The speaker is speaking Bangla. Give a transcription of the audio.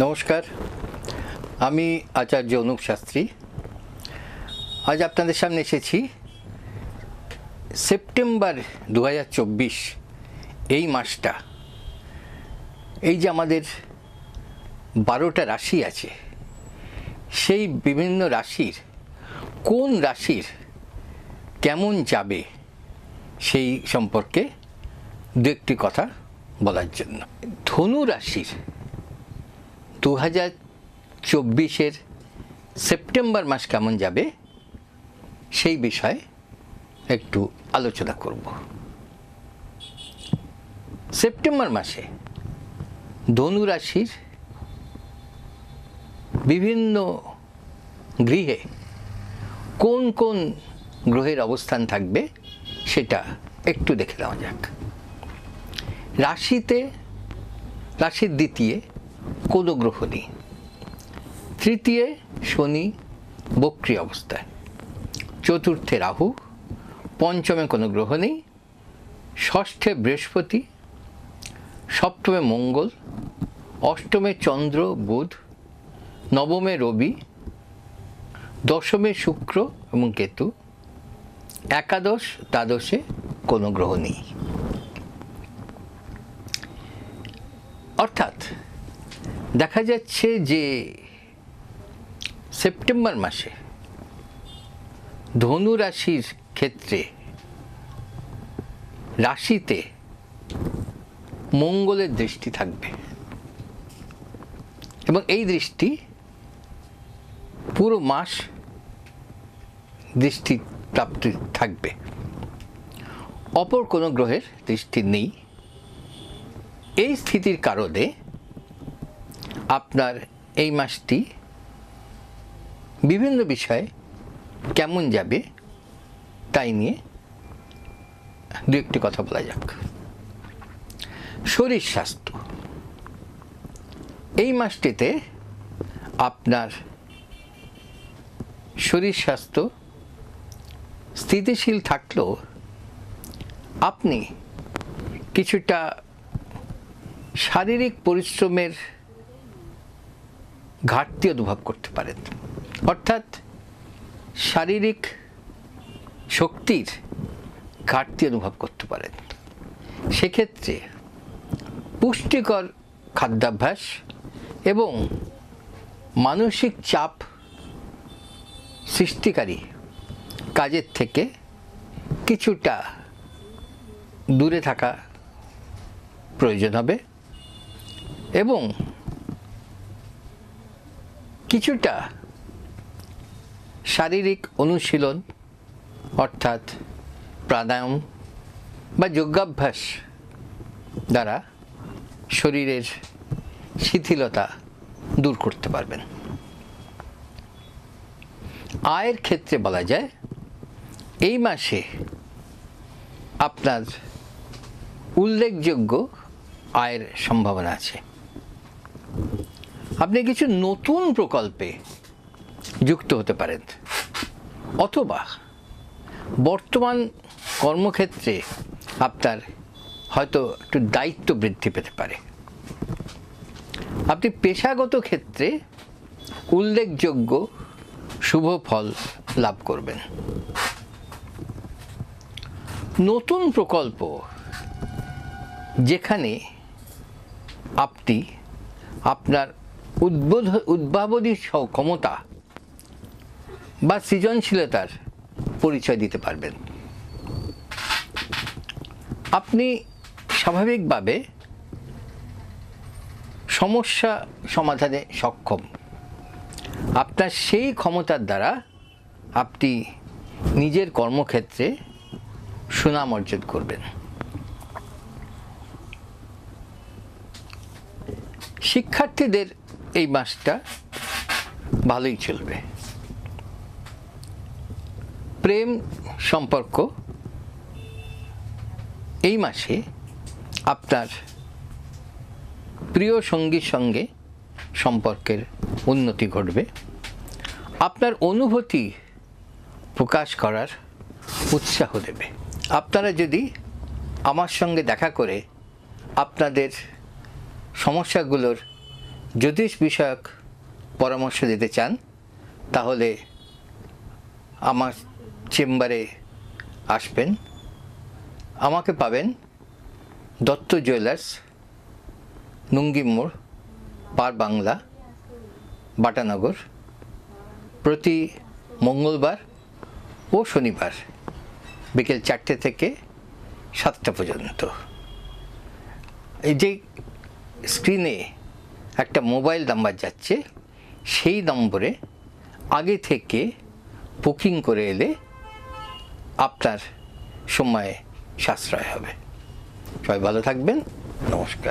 নমস্কার। আমি আচার্য অনুপ শাস্ত্রী। আজ আপনাদের সামনে এসেছি সেপ্টেম্বর দু হাজার চব্বিশ, এই মাসটা। এই যে আমাদের বারোটা রাশি আছে, সেই বিভিন্ন রাশির কোন রাশির কেমন যাবে সেই সম্পর্কে দু একটি কথা বলার জন্য। ধনু রাশির দু হাজার চব্বিশের সেপ্টেম্বর মাস কেমন যাবে? সেই বিষয়ে একটু আলোচনা করব। সেপ্টেম্বর মাসে ধনু রাশির বিভিন্ন গৃহে কোন কোন গ্রহের অবস্থান থাকবে সেটা একটু দেখে নেওয়া যাক। রাশিতে, রাশির দ্বিতীয় গ্রহ নেই তৃতীয় শনি বক্রি অবস্থায়। চতুর্থে রাহু, পঞ্চমে কোনো গ্রহ নেই ষষ্ঠে বৃহস্পতি, সপ্তমে মঙ্গল, অষ্টমে চন্দ্র বুধ, নবমে রবি, দশমে শুক্র এবং কেতু, একাদশ দ্বাদশে কোনো গ্রহ নেই অর্থাৎ দেখা যাচ্ছে যে সেপ্টেম্বর মাসে ধনু রাশির ক্ষেত্রে রাশিতে মঙ্গলের দৃষ্টি থাকবে। এবং এই দৃষ্টি পুরো মাস দৃষ্টি প্রাপ্তি থাকবে। অপর কোনো গ্রহের দৃষ্টি নেই। এই স্থিতির কারণে আপনার এই মাসটি বিভিন্ন বিষয়ে কেমন যাবে তাই নিয়ে দু একটি কথা বলা যাক। শরীর স্বাস্থ্য। এই মাসটিতে আপনার শরীর স্বাস্থ্য স্থিতিশীল থাকলেও আপনি কিছুটা শারীরিক পরিশ্রমের ঘাটতি অনুভব করতে পারেন। অর্থাৎ শারীরিক শক্তির ঘাটতি অনুভব করতে পারেন। সেক্ষেত্রে পুষ্টিকর খাদ্যাভ্যাস এবং মানসিক চাপ সৃষ্টিকারী কাজের থেকে কিছুটা দূরে থাকা প্রয়োজন হবে এবং কিছুটা শারীরিক অনুশীলন, অর্থাৎ প্রাণায়াম বা যোগাভ্যাস দ্বারা শরীরের শিথিলতা দূর করতে পারবেন। আয়ের ক্ষেত্রে বলা যায়, এই মাসে আপনার উল্লেখযোগ্য আয়ের সম্ভাবনা আছে। আপনি কিছু নতুন প্রকল্পে যুক্ত হতে পারেন। অথবা বর্তমান কর্মক্ষেত্রে আপনার হয়তো একটু দায়িত্ব বৃদ্ধি পেতে পারে। আপনি পেশাগত ক্ষেত্রে উল্লেখযোগ্য শুভ ফল লাভ করবেন। নতুন প্রকল্প যেখানে আপনি আপনার উদ্বোধ, উদ্ভাবনী ক্ষমতা বা সৃজনশীলতার পরিচয় দিতে পারবেন। আপনি স্বাভাবিকভাবে সমস্যা সমাধানে সক্ষম। আপনার সেই ক্ষমতার দ্বারা আপনি নিজের কর্মক্ষেত্রে সুনাম অর্জন করবেন। শিক্ষার্থীদের এই মাসটা ভালোই চলবে। প্রেম সম্পর্ক এই মাসে আপনার প্রিয় সঙ্গীর সঙ্গে সম্পর্কের উন্নতি ঘটবে। আপনার অনুভূতি প্রকাশ করার উৎসাহ দেবে। আপনারা যদি আমার সঙ্গে দেখা করে আপনাদের সমস্যাগুলোর জ্যোতিষ বিষয়ক পরামর্শ দিতে চান, তাহলে আমার চেম্বারে আসবেন। আমাকে পাবেন দত্ত জুয়েলার্স নুঙ্গি মোড় পার বাংলা, বাটানগর, প্রতি মঙ্গলবার ও শনিবার বিকেল চারটে থেকে সাতটা পর্যন্ত। এই যে স্ক্রিনে একটা মোবাইল নাম্বার যাচ্ছে, সেই নম্বরে আগে থেকে বুকিং করে এলে আপনার সময়ে সাশ্রয় হবে। সবাই ভালো থাকবেন, নমস্কার।